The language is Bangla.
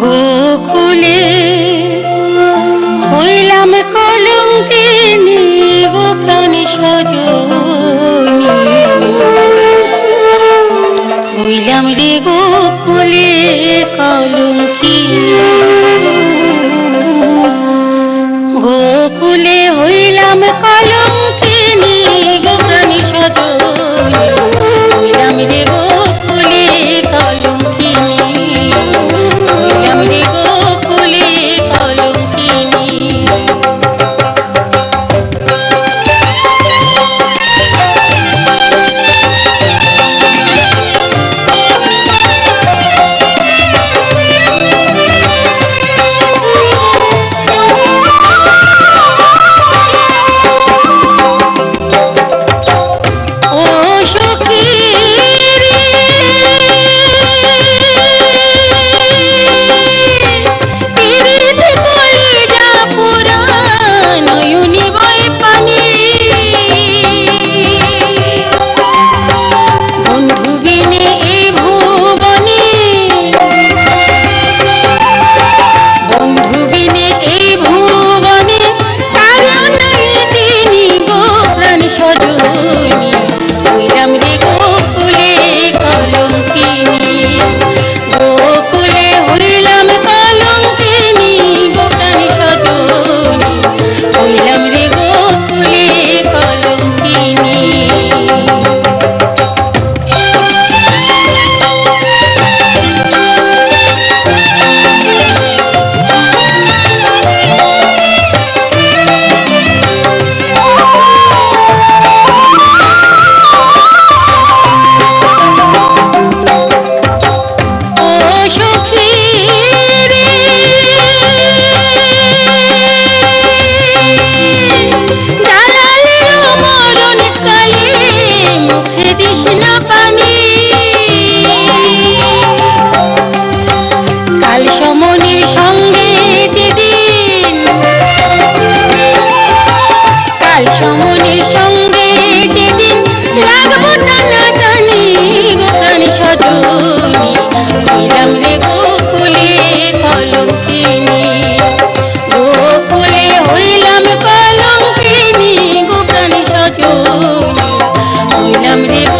গোকুলে হইলাম কলঙ্কিনী গো প্রাণী সজনী হইলাম রে গোকুলে গো গোকুলে হইলাম কলঙ্কিনী সমনির সঙ্গে যেদিন লাগবো টানা টানি গো প্রাণী সজনী হইলাম রে গোকুলে কলঙ্কিনী, গোকুলে হইলাম কলঙ্কিনী গো প্রাণী সজনী হইলাম রে